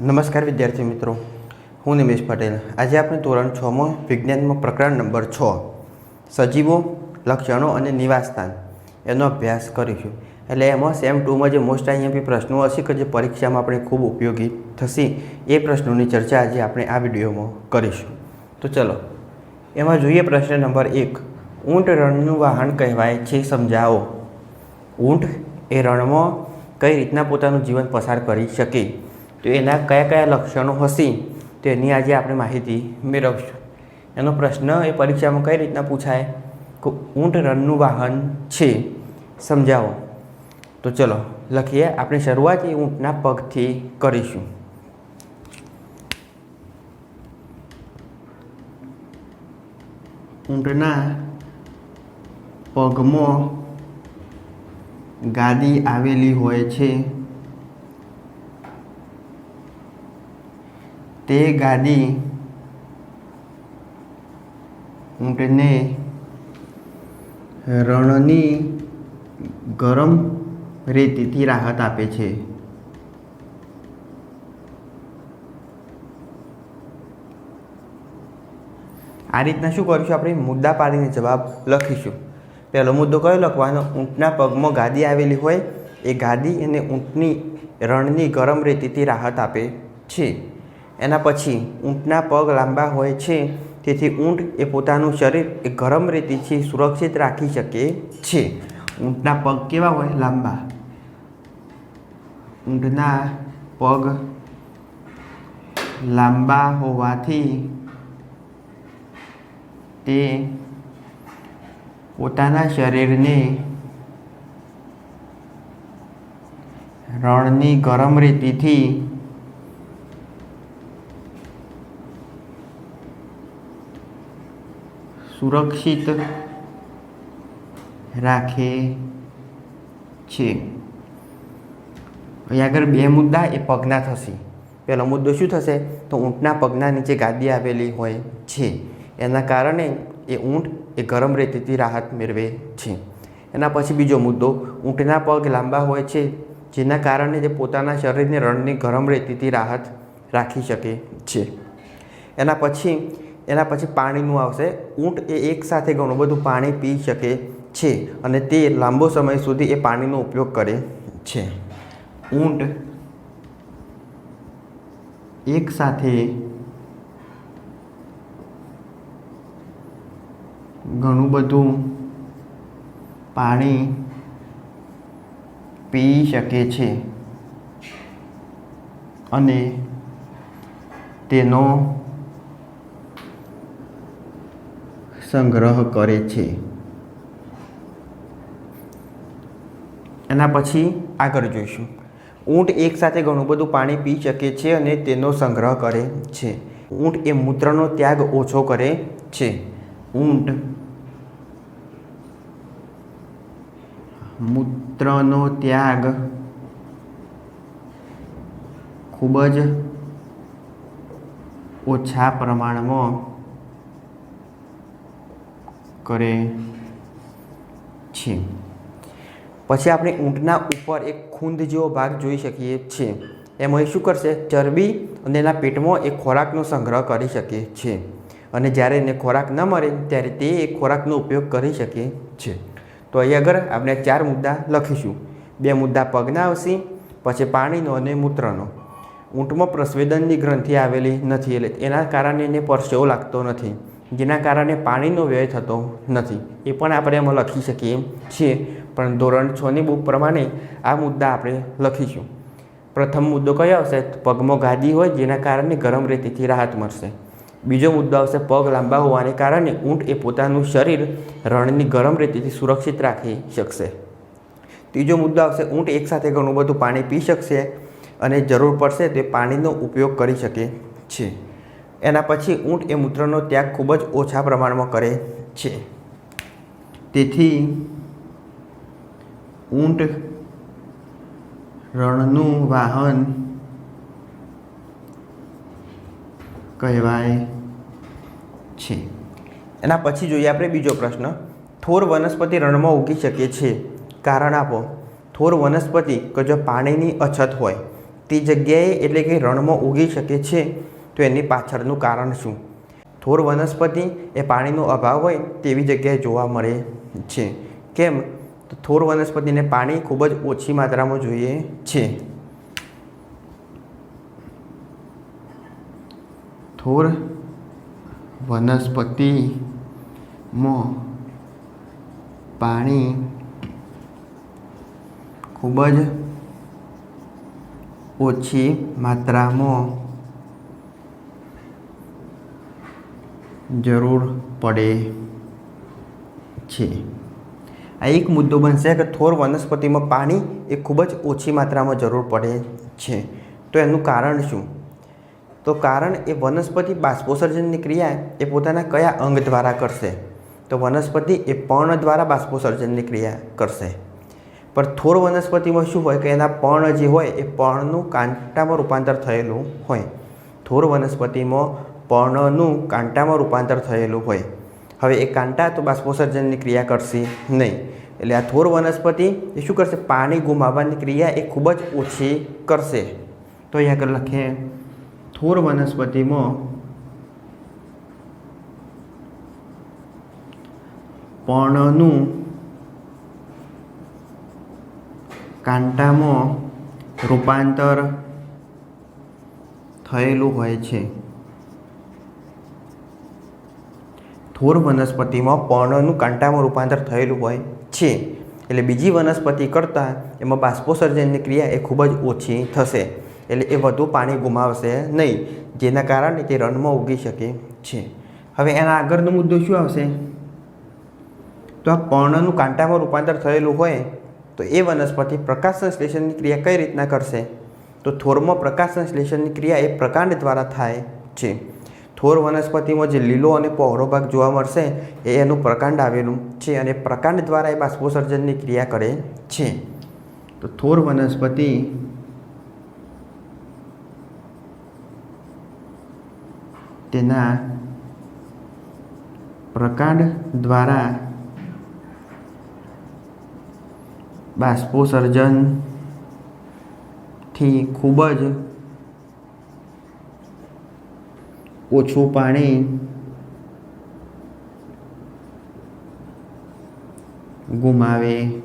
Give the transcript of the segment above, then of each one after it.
નમસ્કાર વિદ્યાર્થી મિત્રો, હું નિમેશ પટેલ. આજે આપણે ધોરણ છમાં વિજ્ઞાનમાં પ્રકરણ નંબર છ, સજીવો, લક્ષણો અને નિવાસસ્થાન એનો અભ્યાસ કરીશું. એટલે એમાં સેમ ટુમાં જે મોસ્ટ આઈએમપી પ્રશ્નો હશે કે જે પરીક્ષામાં આપણે ખૂબ ઉપયોગી થશે, એ પ્રશ્નોની ચર્ચા આજે આપણે આ વિડીયોમાં કરીશું. તો ચલો, એમાં જોઈએ પ્રશ્ન નંબર એક. ઊંટ રણનું વાહન કહેવાય છે, સમજાવો. ઊંટ એ રણમાં કઈ રીતના પોતાનું જીવન પસાર કરી શકે? તો એના કયા કયા લક્ષણો હશે તો એની આજે આપણે માહિતી મેળવશું. એનો પ્રશ્ન એ પરીક્ષામાં કઈ રીતના પૂછાય? કે, ઊંટ રનનું વાહન છે. સમજાવો. તો ચલો, લખીએ, આપણે શરૂઆત એ ઊંટના પગથી કરીશું. ઊંટના પગમાં ગાદી આવેલી હોય છે. તે ગાદી ઊંટને રણની ગરમ રેતીથી રાહત આપે છે. આ રીતના શું કરીશું આપણે? મુદ્દા પાડીને જવાબ લખીશું. પહેલો મુદ્દો કયો? લખવાનો. ઊંટના પગમાં ગાદી આવેલી હોય, એ ગાદી અને ઊંટની રણની ગરમ રેતીથી રાહત આપે છે. એના પછી ઊંટના પગ લાંબા હોય છે, તેથી ઊંટ એ પોતાનું શરીર એ ગરમ રેતીથી સુરક્ષિત રાખી શકે છે. ઊંટના પગ કેવા હોય? લાંબા. ઊંટના પગ લાંબા હોવાથી તે પોતાના શરીરને રણની ગરમ રેતીથી સુરક્ષિત રાખે છે. અહીં આગળ બે મુદ્દા, એ પગના થશે. પહેલો મુદ્દો શું થશે? તો ઊંટના પગના નીચે ગાદી આવેલી હોય છે. એના કારણે એ ઊંટ એ ગરમ રેતીથી રાહત મેળવે છે. એના પછી બીજો મુદ્દો, ઊંટના પગ લાંબા હોય છે, જેના કારણે તે પોતાના શરીરને રણની ગરમ રેતીથી રાહત રાખી શકે છે. એના પછી એના પછી પાણીનું આવશે. ઊંટ એ એકસાથે ઘણું બધું પાણી પી શકે છે અને તે લાંબો સમય સુધી એ પાણીનો ઉપયોગ કરે છે. ઊંટ એકસાથે ઘણું બધું પાણી પી શકે છે અને તેનો સંગ્રહ કરે છે. એના પછી આગળ જોઈશું. ઊંટ એકસાથે ઘણું બધું પાણી પી શકે છે અને તેનો સંગ્રહ કરે છે. ઊંટ એ મૂત્રનો ત્યાગ ઓછો કરે છે. ઊંટ મૂત્રનો ત્યાગ ખૂબ જ ઓછા પ્રમાણમાં કરે છે. પછી આપણે ઊંટના ઉપર એક ખૂંદ જેવો ભાગ જોઈ શકીએ છીએ. એમાં શું કરશે? ચરબી અને એના પેટમાં એ ખોરાકનો સંગ્રહ કરી શકે છે. અને જ્યારે એને ખોરાક ન મળે, ત્યારે તે એ ખોરાકનો ઉપયોગ કરી શકે છે. તો અહીં આગળ આપણે ચાર મુદ્દા લખીશું. બે મુદ્દા પગના આવશે, પછી પાણીનો અને મૂત્રનો. ઊંટમાં પ્રસ્વેદનની ગ્રંથિ આવેલી નથી, એટલે એના કારણે એને પરસેવો લાગતો નથી. જેના કારણે પાણીનો વ્યય થતો નથી. એ પણ આપણે એમાં લખી શકીએ છીએ. પણ ધોરણ છની બુક પ્રમાણે આ મુદ્દા આપણે લખીશું. પ્રથમ મુદ્દો કયો આવશે? પગમાં ગાદી હોય જેના કારણે ગરમ રેતીથી રાહત મળશે. બીજો મુદ્દો આવશે, પગ લાંબા હોવાને કારણે ઊંટ એ પોતાનું શરીર રણની ગરમ રેતીથી સુરક્ષિત રાખી શકશે. ત્રીજો મુદ્દો આવશે, ઊંટ એકસાથે ઘણું બધું પાણી પી શકશે અને જરૂર પડશે તે પાણીનો ઉપયોગ કરી શકે છે. એના પછી ઊંટ એ મૂત્રનો ત્યાગ ખૂબ જ ઓછા પ્રમાણમાં કરે છે. તેથી ઊંટ રણનું વાહન કહેવાય છે. એના પછી જોઈએ આપણે બીજો પ્રશ્ન. થોર વનસ્પતિ રણમાં ઉગી શકે છે. કારણ આપો, થોર વનસ્પતિ કે જો પાણીની અછત હોય, તે જગ્યાએ એટલે કે રણમાં ઉગી શકે છે. તો એની પાછળનું કારણ શું? થોર વનસ્પતિ એ પાણીનો અભાવ હોય તેવી જગ્યાએ જોવા મળે છે. કેમ? તો થોર વનસ્પતિને પાણી ખૂબ જ ઓછી માત્રામાં જોઈએ છે. થોર વનસ્પતિમાં પાણી ખૂબ જ ઓછી માત્રામાં જરૂર પડે છે. આ એક મુદ્દો બનશે કે થોર વનસ્પતિમાં પાણી એ ખૂબ જ ઓછી માત્રામાં જરૂર પડે છે. તો એનું કારણ શું? તો કારણ એ વનસ્પતિ બાષ્પોસર્જનની ક્રિયા એ પોતાના કયા અંગ દ્વારા કરશે? તો વનસ્પતિ એ પર્ણ દ્વારા બાષ્પોસર્જનની ક્રિયા કરશે. પણ થોર વનસ્પતિમાં શું હોય કે એના પર્ણ જે હોય એ પર્ણનું કાંટામાં રૂપાંતર થયેલું હોય. થોર વનસ્પતિમાં પર્ણનું કાંટામાં રૂપાંતર થયેલું હોય. હવે એ કાંટા તો બાષ્પોસર્જનની ક્રિયા કરશે નહીં. એટલે આ થોર વનસ્પતિ એ શું કરશે? પાણી ગુમાવવાની ક્રિયા એ ખૂબ જ ઓછી કરશે. તો અહીંયા આગળ લખીએ. થોર વનસ્પતિમાં પર્ણનું કાંટામાં રૂપાંતર થયેલું હોય છે. થોર વનસ્પતિમાં પર્ણનું કાંટામાં રૂપાંતર થયેલું હોય છે. એટલે બીજી વનસ્પતિ કરતાં એમાં બાષ્પોસર્જનની ક્રિયા એ ખૂબ જ ઓછી થશે. એટલે એ વધુ પાણી ગુમાવશે નહીં, જેના કારણે તે રણમાં ઉગી શકે છે. હવે એના આગળનો મુદ્દો શું આવશે? તો આ પર્ણનું કાંટામાં રૂપાંતર થયેલું હોય તો એ વનસ્પતિ પ્રકાશ સંશ્લેષણની ક્રિયા કઈ રીતના કરશે? તો થોરમાં પ્રકાશ સંશ્લેષણની ક્રિયા એ પ્રકાંડ દ્વારા થાય છે. થોર વનસ્પતિમાં જે લીલો અને પહોળો ભાગ જોવા મળશે, એ એનું પ્રકાંડ આવેલું છે અને પ્રકાંડ દ્વારા એ બાષ્પોસર્જનની ક્રિયા કરે છે. તો થોર વનસ્પતિ તેના પ્રકાંડ દ્વારા બાષ્પોસર્જનથી ખૂબ જ ઓછું પાણી. ગુમાવે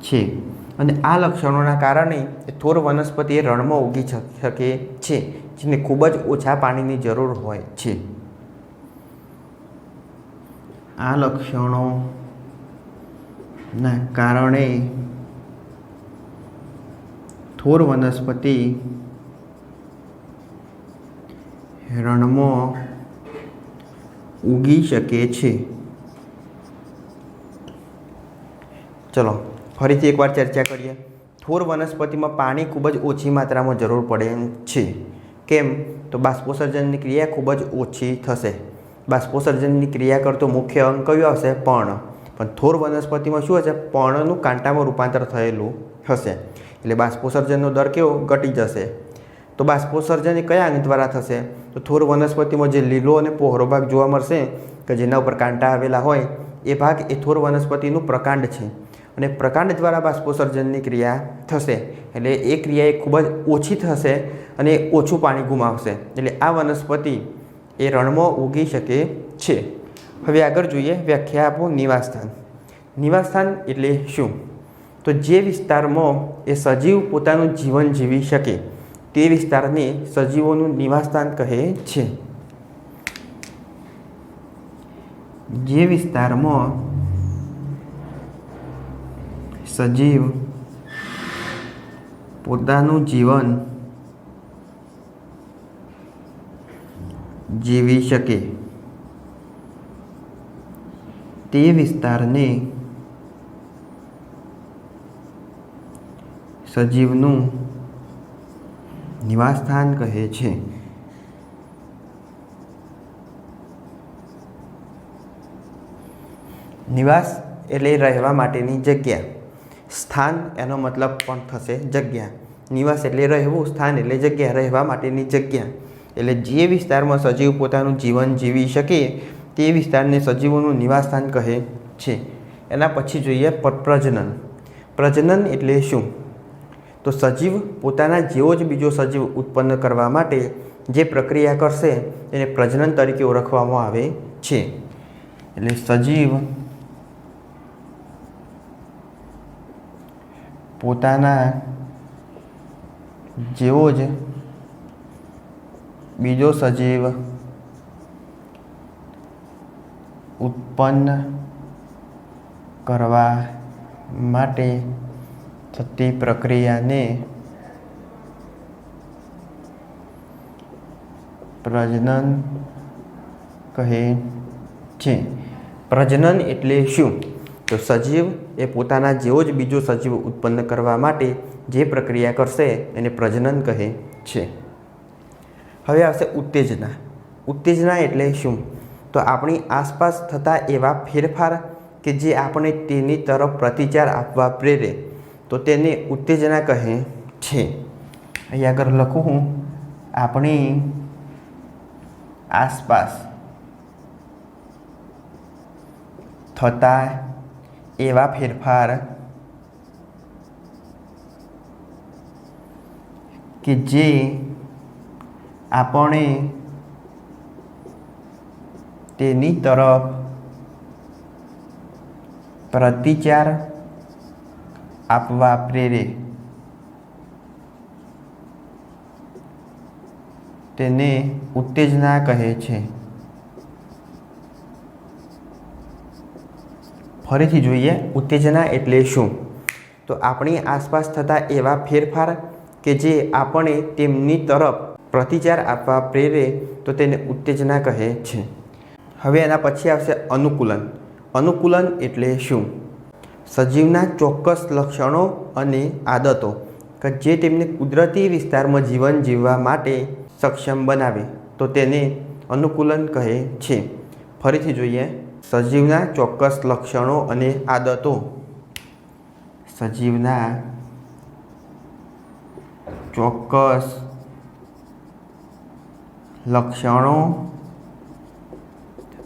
છે. અને આ લક્ષણોના કારણે એ થોર વનસ્પતિ એ રણમાં ઉગી શકે છે, જેને ખૂબ જ ઓછા પાણીની જરૂર હોય છે. આ લક્ષણોના કારણે થોર વનસ્પતિ રણમાં ઉગી શકે છે. ચલો, ફરીથી એકવાર ચર્ચા કરીએ. થોર વનસ્પતિમાં પાણી ખૂબ જ ઓછી માત્રામાં જરૂર પડે છે. કેમ? તો બાષ્પોસર્જનની ક્રિયા ખૂબ જ ઓછી થશે. બાષ્પોસર્જનની ક્રિયા કરતો મુખ્ય અંગ કયો હશે? પણ પણ થોર વનસ્પતિમાં શું હશે? પર્ણનું કાંટામાં રૂપાંતર થયેલું હશે. એટલે બાષ્પોસર્જનનો દર કેવો? ઘટી જશે. તો બાષ્પોસર્જન એ કયા અંગ દ્વારા થશે? તો થોર વનસ્પતિમાં જે લીલો અને પહોરો ભાગ જોવા મળશે, કે જેના ઉપર કાંટા આવેલા હોય, એ ભાગ એ થોર વનસ્પતિનું પ્રકાંડ છે. અને પ્રકાંડ દ્વારા બાષ્પોસર્જનની ક્રિયા થશે. એટલે એ ક્રિયા એ ખૂબ જ ઓછી થશે અને ઓછું પાણી ગુમાવશે. એટલે આ વનસ્પતિ એ રણમાં ઉગી શકે છે. હવે આગળ જોઈએ વ્યાખ્યા આપો નિવાસસ્થાન. નિવાસસ્થાન એટલે શું? તો જે વિસ્તારમાં એ સજીવ પોતાનું જીવન જીવી શકે તે વિસ્તારને સજીવોનું નિવાસસ્થાન કહે છે. જે વિસ્તારમાં સજીવ પોતાનું જીવન જીવી શકે. તે વિસ્તારને સજીવનું નિવાસસ્થાન કહે છે. નિવાસ એટલે રહેવા માટેની જગ્યા. સ્થાન એનો મતલબ પણ થશે જગ્યા. નિવાસ એટલે રહેવું, સ્થાન એટલે જગ્યા, રહેવા માટેની જગ્યા. એટલે જે વિસ્તારમાં સજીવ પોતાનું જીવન જીવી શકે તે વિસ્તારને સજીવોનું નિવાસસ્થાન કહે છે. એના પછી જોઈએ પ્રજનન પ્રજનન એટલે શું? તો સજીવ પોતાના જેવો જ બીજો સજીવ ઉત્પન્ન કરવા માટે જે પ્રક્રિયા કરશે તેને પ્રજનન તરીકે ઓળખવામાં આવે છે. એટલે સજીવ પોતાના જેવો જ બીજો સજીવ ઉત્પન્ન કરવા માટે થતી પ્રક્રિયાને પ્રજનન કહે છે. પ્રજનન એટલે શું? તો સજીવ એ પોતાના જેવો જ બીજો સજીવ ઉત્પન્ન કરવા માટે જે પ્રક્રિયા કરશે એને પ્રજનન કહે છે. હવે આવશે ઉત્તેજના. ઉત્તેજના એટલે શું? તો આપણી આસપાસ થતા એવા ફેરફાર કે જે આપણે તેની તરફ પ્રતિચાર આપવા પ્રેરે. તો તેને ઉત્તેજના કહે છે. અહીં આગળ લખું હું. આપણી આસપાસ થતા એવા ફેરફાર કે જે આપણે તેની તરફ પ્રતિચાર આપવા પ્રેરે. તેને ઉત્તેજના કહે છે. ફરીથી જોઈએ, ઉત્તેજના એટલે શું? તો આપણી આસપાસ થતા એવા ફેરફાર કે જે આપણે તેમની તરફ પ્રતિચાર આપવા પ્રેરે, તો તેને ઉત્તેજના કહે છે. હવે એના પછી આવશે અનુકૂલન. અનુકૂલન એટલે શું? સજીવના ચોક્કસ લક્ષણો અને આદતો કે જે તેમને કુદરતી વિસ્તારમાં જીવન જીવવા માટે સક્ષમ બનાવે, તો તેને અનુકૂલન કહે છે. ફરીથી જોઈએ, સજીવના ચોક્કસ લક્ષણો અને આદતો. સજીવના ચોક્કસ લક્ષણો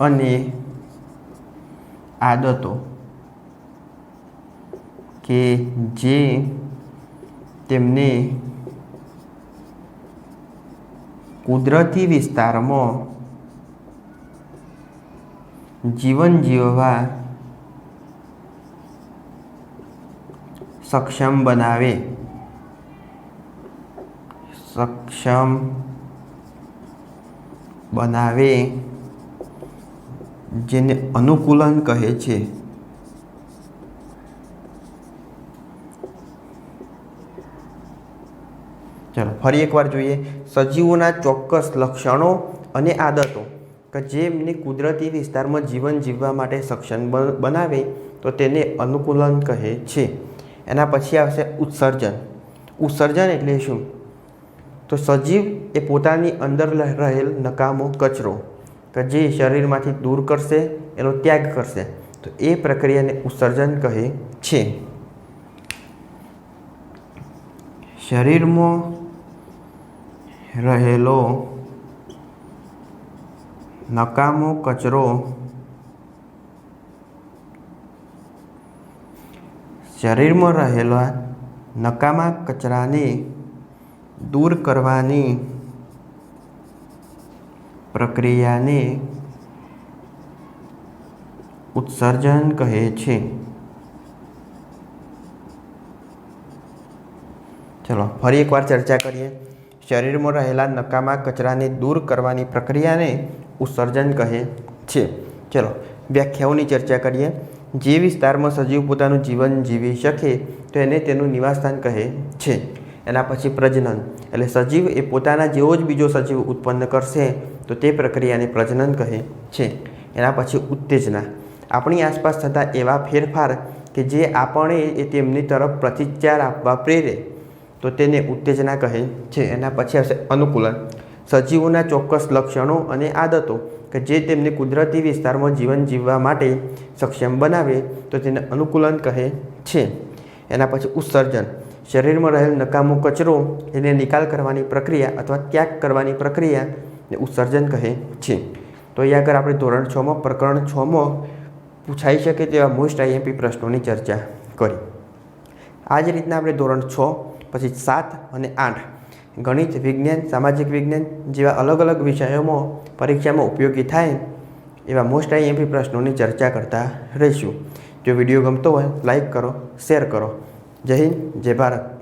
અને આદતો. કે જે તેમને કુદરતી વિસ્તારમાં જીવન જીવવા સક્ષમ બનાવે. સક્ષમ બનાવે જેને અનુકૂલન કહે છે. ચલો, ફરી એકવાર જોઈએ. સજીવોના ચોક્કસ લક્ષણો અને આદતો કે જે એમને કુદરતી વિસ્તારમાં જીવન જીવવા માટે સક્ષમ બનાવે તો તેને અનુકૂલન કહે છે. એના પછી આવશે ઉત્સર્જન. ઉત્સર્જન એટલે શું? તો સજીવ એ પોતાની અંદર રહેલ નકામો કચરો કે જે શરીરમાંથી દૂર કરશે, એનો ત્યાગ કરશે. તો એ પ્રક્રિયાને ઉત્સર્જન કહે છે. શરીરમાં રહેલો નકામો કચરો શરીરમાં રહેલા નકામા કચરાને દૂર કરવાની પ્રક્રિયાને ઉત્સર્જન કહે છે. ચલો, ફરી એકવાર ચર્ચા કરીએ. શરીરમાં રહેલા નકામા કચરાને દૂર કરવાની પ્રક્રિયાને ઉત્સર્જન કહે છે. ચલો, વ્યાખ્યાઓની ચર્ચા કરીએ. જે વિસ્તારમાં સજીવ પોતાનું જીવન જીવી શકે તો એને તેનું નિવાસસ્થાન કહે છે. એના પછી પ્રજનન. એટલે સજીવ એ પોતાના જેવો જ બીજો સજીવ ઉત્પન્ન કરશે તો તે પ્રક્રિયાને પ્રજનન કહે છે. એના પછી ઉત્તેજના. આપણી આસપાસ થતા એવા ફેરફાર કે જે આપણે એ તેમની તરફ પ્રતિચાર આપવા પ્રેરે. તો તેને ઉત્તેજના કહે છે. એના પછી આવશે અનુકૂલન. સજીવોના ચોક્કસ લક્ષણો અને આદતો કે જે તેમને કુદરતી વિસ્તારમાં જીવન જીવવા માટે સક્ષમ બનાવે તો તેને અનુકૂલન કહે છે. એના પછી ઉત્સર્જન. શરીરમાં રહેલ નકામો કચરો એને નિકાલ કરવાની પ્રક્રિયા અથવા ત્યાગ કરવાની પ્રક્રિયાને ઉત્સર્જન કહે છે. તો અહીં આગળ આપણે ધોરણ છમાં પ્રકરણ છમાં પૂછાઈ શકે તેવા મોસ્ટ આઈએમપી પ્રશ્નોની ચર્ચા કરી. આ જ રીતના આપણે ધોરણ છ પછી સાત અને આઠ. ગણિત, વિજ્ઞાન, સામાજિક વિજ્ઞાન જેવા અલગ અલગ વિષયોમાં પરીક્ષામાં ઉપયોગી થાય એવા મોસ્ટ આઈએમપી પ્રશ્નોની ચર્ચા કરતા રહીશું. જો વીડિયો ગમતો હોય લાઈક કરો શેર કરો. જય હિન્દ, જય ભારત.